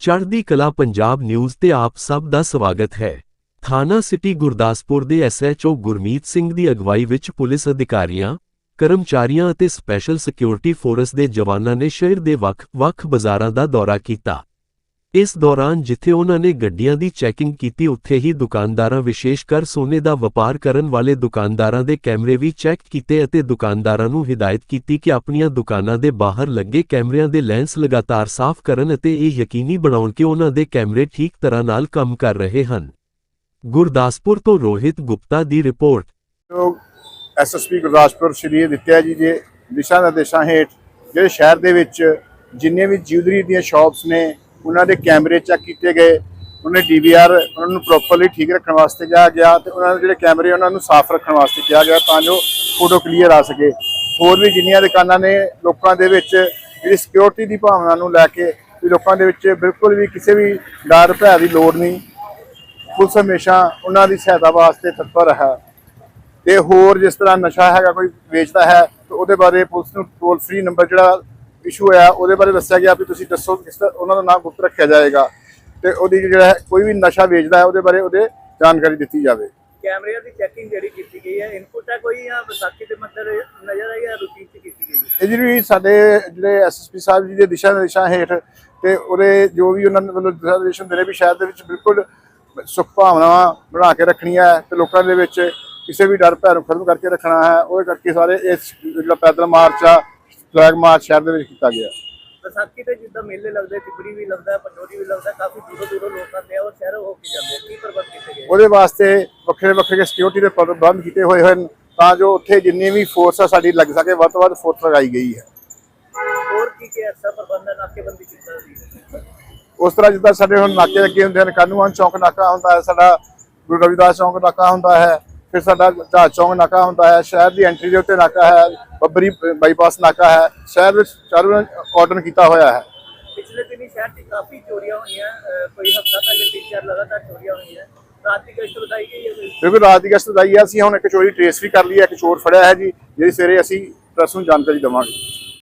ਚੜ੍ਹਦੀ ਕਲਾ ਪੰਜਾਬ ਨਿਊਜ਼ ਤੇ ਆਪ ਸਭ ਦਾ ਸਵਾਗਤ ਹੈ। ਥਾਣਾ ਸਿਟੀ ਗੁਰਦਾਸਪੁਰ ਦੇ ਐਸਐਚਓ ਗੁਰਮੀਤ ਸਿੰਘ ਦੀ ਅਗਵਾਈ ਵਿੱਚ ਪੁਲਿਸ ਅਧਿਕਾਰੀਆਂ, ਕਰਮਚਾਰੀਆਂ ਅਤੇ ਸਪੈਸ਼ਲ ਸਿਕਿਉਰਿਟੀ ਫੋਰਸ ਦੇ ਜਵਾਨਾਂ ਨੇ ਸ਼ਹਿਰ ਦੇ ਵੱਖ-ਵੱਖ ਬਾਜ਼ਾਰਾਂ ਦਾ ਦੌਰਾ ਕੀਤਾ। ਇਸ ਦੌਰਾਨ ਜਿੱਥੇ ਉਹਨਾਂ ਨੇ ਗੱਡੀਆਂ ਦੀ ਚੈਕਿੰਗ ਕੀਤੀ, ਉੱਥੇ ਹੀ ਦੁਕਾਨਦਾਰਾਂ ਵਿਸ਼ੇਸ਼ ਕਰ ਸੋਨੇ ਦਾ ਵਪਾਰ ਕਰਨ ਵਾਲੇ ਦੁਕਾਨਦਾਰਾਂ ਦੇ ਕੈਮਰੇ ਵੀ ਚੈੱਕ ਕੀਤੇ ਅਤੇ ਦੁਕਾਨਦਾਰਾਂ ਨੂੰ ਹਦਾਇਤ ਕੀਤੀ ਕਿ ਆਪਣੀਆਂ ਦੁਕਾਨਾਂ ਦੇ ਬਾਹਰ ਲੱਗੇ ਕੈਮਰਿਆਂ ਦੇ ਲੈਂਸ ਲਗਾਤਾਰ ਸਾਫ਼ ਕਰਨ ਅਤੇ ਇਹ ਯਕੀਨੀ ਬਣਾਉਣ ਕਿ ਉਹਨਾਂ ਦੇ ਕੈਮਰੇ ਠੀਕ ਤਰ੍ਹਾਂ ਨਾਲ ਕੰਮ ਕਰ ਰਹੇ ਹਨ। ਗੁਰਦਾਸਪੁਰ ਤੋਂ ਰੋਹਿਤ ਗੁਪਤਾ ਦੀ ਰਿਪੋਰਟ। ਐਸਐਸਪੀ ਗੁਰਦਾਸਪੁਰ ਸ਼੍ਰੀ ਦਿੱਤਿਆ ਜੀ ਦੇ ਦਿਸ਼ਾ ਨਿਰਦੇਸ਼ਾਂ ਹੇਠ ਜਿਹੜੇ ਸ਼ਹਿਰ ਦੇ ਵਿੱਚ ਜਿੰਨੇ ਵੀ ਜਿਊਲਰੀ ਦੀਆਂ ਸ਼ਾਪਸ ਨੇ ਉਹਨਾਂ ਦੇ ਕੈਮਰੇ ਚੈੱਕ ਕੀਤੇ ਗਏ, ਉਹਨਾਂ ਡੀਵੀਆਰ ਉਹਨਾਂ ਨੂੰ ਪ੍ਰੋਪਰਲੀ ਠੀਕ ਰੱਖਣ ਵਾਸਤੇ ਕਿਹਾ ਗਿਆ ਤੇ ਉਹਨਾਂ ਦੇ ਜਿਹੜੇ ਕੈਮਰੇ ਉਹਨਾਂ ਨੂੰ ਸਾਫ਼ ਰੱਖਣ ਵਾਸਤੇ ਕਿਹਾ ਗਿਆ ਤਾਂ ਜੋ ਫੋਟੋ ਕਲੀਅਰ ਆ ਸਕੇ। ਹੋਰ ਵੀ ਜਿੰਨੀਆਂ ਦੁਕਾਨਾਂ ਨੇ ਲੋਕਾਂ ਦੇ ਵਿੱਚ ਜਿਹੜੀ ਸਿਕਿਉਰਿਟੀ ਦੀ ਭਾਵਨਾ ਨੂੰ ਲੈ ਕੇ ਵੀ ਲੋਕਾਂ ਦੇ ਵਿੱਚ ਬਿਲਕੁਲ ਵੀ ਕਿਸੇ ਵੀ ਡਰ ਭੈ ਦੀ ਲੋੜ ਨਹੀਂ, ਪੁਲਿਸ ਹਮੇਸ਼ਾ ਉਹਨਾਂ ਦੀ ਸਹਾਇਤਾ ਵਾਸਤੇ ਤਤਪਰ ਹੈ। ਤੇ ਹੋਰ ਜਿਸ ਤਰ੍ਹਾਂ ਨਸ਼ਾ ਹੈਗਾ, ਕੋਈ ਵੇਚਦਾ ਹੈ, ਤੇ ਉਹਦੇ ਬਾਰੇ ਪੁਲਿਸ ਨੂੰ ਟੋਲ ਫ੍ਰੀ ਨੰਬਰ ਜਿਹੜਾ ਇਸ਼ੂ ਹੋਇਆ ਉਹਦੇ ਬਾਰੇ ਦੱਸਿਆ ਗਿਆ ਵੀ ਤੁਸੀਂ ਦੱਸੋ ਕਿਸ ਤਰ੍ਹਾਂ ਉਹਨਾਂ ਦਾ ਨਾਮ ਗੁਪਤ ਰੱਖਿਆ ਜਾਏਗਾ ਤੇ ਉਹਦੀ ਜਿਹੜਾ ਕੋਈ ਵੀ ਨਸ਼ਾ ਵੇਚਦਾ ਹੈ ਉਹਦੇ ਬਾਰੇ ਉਹਦੇ ਜਾਣਕਾਰੀ ਦਿੱਤੀ ਜਾਵੇ। ਕੈਮਰਿਆਂ ਦੀ ਚੈਕਿੰਗ ਜਿਹੜੀ ਕੀਤੀ ਗਈ ਹੈ ਇਨਪੁਟ ਹੈ ਕੋਈ ਜਾਂ ਵਿਸਾਖੀ ਦੇ ਮੰਦਰ ਨਜ਼ਰ ਆਈ ਜਾਂ ਰੂਟੀਨ ਚ ਕੀਤੀ ਗਈ ਹੈ? ਇਹ ਜਿਹੜੀ ਸਾਡੇ ਜਿਹੜੇ ਐਸਐਸਪੀ ਸਾਹਿਬ ਜੀ ਦੇ ਦਿਸ਼ਾ ਨਿਰਦੇਸ਼ਾਂ ਹੇਠ ਤੇ ਉਹਦੇ ਜੋ ਵੀ ਉਹਨਾਂ ਵੱਲੋਂ ਦਿਸ਼ਾ ਨਿਰਦੇਸ਼ ਹੁੰਦੇ ਨੇ ਵੀ ਸ਼ਹਿਰ ਦੇ ਵਿੱਚ ਬਿਲਕੁਲ ਸੁਖ ਭਾਵਨਾਵਾਂ ਬਣਾ ਕੇ ਰੱਖਣੀਆਂ ਹੈ ਤੇ ਲੋਕਾਂ ਦੇ ਵਿੱਚ ਕਿਸੇ ਵੀ ਡਰ ਭੈ ਨੂੰ ਖਤਮ ਕਰਕੇ ਰੱਖਣਾ ਹੈ ਉਹਦੇ ਕਰਕੇ ਸਾਰੇ ਇਸ ਜਿਹੜਾ ਪੈਦਲ ਮਾਰਚ ਆ ਫਲੈਗ ਮਾਰਚ ਸ਼ਹਿਰ ਦੇ ਵਿੱਚ ਕੀਤਾ ਗਿਆ। ਵਿਸਾਖੀ ਤੇ ਜਿੱਦਾਂ ਮੇਲੇ ਲੱਗਦੇ ਤਿਬੜੀ ਵੀ ਲੱਗਦਾ ਪੰਡੋਰੀ ਵੀ ਲੱਗਦਾ ਕਾਫੀ ਦੂਰੋਂ ਦੂਰੋਂ ਲੋਕ ਆਉਂਦੇ ਆ ਉਹ ਸ਼ਹਿਰੋਂ ਹੋ ਕੇ ਜਾਂਦੇ ਆ। ਕੀ ਪ੍ਰਬੰਧ ਕੀਤੇ ਗਏ? ਉਹਦੇ ਵਾਸਤੇ ਵੱਖਰੇ ਵੱਖਰੇ ਸਿਕਿਉਰਿਟੀ ਦੇ ਪ੍ਰਬੰਧ ਕੀਤੇ ਹੋਏ ਹਨ ਤਾਂ ਜੋ ਉੱਥੇ ਜਿੰਨੀ ਵੀ ਫੋਰਸ ਆ ਸਾਡੀ ਲੱਗ ਸਕੇ ਵੱਧ ਤੋਂ ਵੱਧ ਫੋਰਸ ਲਗਾਈ ਗਈ ਹੈ। ਹੋਰ ਕੀ ਕੀ ਐਸਾ ਪ੍ਰਬੰਧ ਨਾਕੇਬੰਦੀ ਕੀਤਾ ਸੀ ਉਸ ਤਰ੍ਹਾਂ ਜਿੱਦਾਂ ਸਾਡੇ ਹੁਣ ਨਾਕੇ ਲੱਗੇ ਹੁੰਦੇ ਹਨ ਕਾਨੂੰਨ ਚੌਂਕ ਨਾਕਾ ਹੁੰਦਾ ਹੈ ਸਾਡਾ ਗੁਰੂ ਰਵਿਦਾਸ ਚੌਂਕ ਨਾਕਾ ਹੁੰਦਾ ਹੈ ਫਿਰ ਸਾਡਾ ਜਹਾਜ਼ ਚੌਂਕ ਨਾਕਾ ਹੁੰਦਾ ਹੈ ਸ਼ਹਿਰ ਦੀ ਐਂਟਰੀ ਦੇ ਉੱਤੇ ਨਾਕਾ ਹੈ ਬੱਬਰੀ ਬਾਈਪਾਸ ਨਾਕਾ ਹੈ ਸ਼ਹਿਰ ਵਿੱਚ ਚਾਰੋਂ ਕਾਰਡਨ ਕੀਤਾ ਹੋਇਆ ਹੈ। ਪਿਛਲੇ ਦਿਨੀ ਸ਼ਹਿਰ 'ਚ ਕਾਫੀ ਚੋਰੀਆਂ ਹੋਈਆਂ ਕੋਈ ਹਫਤਾ ਪਹਿਲੇ ਤਿੰਨ ਚਾਰ ਲਗਾਤਾਰ ਚੋਰੀਆਂ ਹੋਈਆਂ। ਰਾਤ ਦੀ ਗਸ਼ਤ ਵਧਾਈ ਗਈ ਹੈ? ਕਿਉਂਕਿ ਰਾਤ ਦੀ ਗਸ਼ਤ ਦਾਈ ਅਸੀਂ ਹੁਣ ਇੱਕ ਚੋਰੀ ਟ੍ਰੇਸ ਵੀ ਕਰ ਲਈ ਹੈ ਇੱਕ ਚੋਰ ਫੜਿਆ ਹੈ ਜੀ ਜਿਹੜੀ ਸਵੇਰੇ ਅਸੀਂ ਪ੍ਰੈਸ ਨੂੰ ਜਾਣਕਾਰੀ ਦੇਵਾਂਗੇ।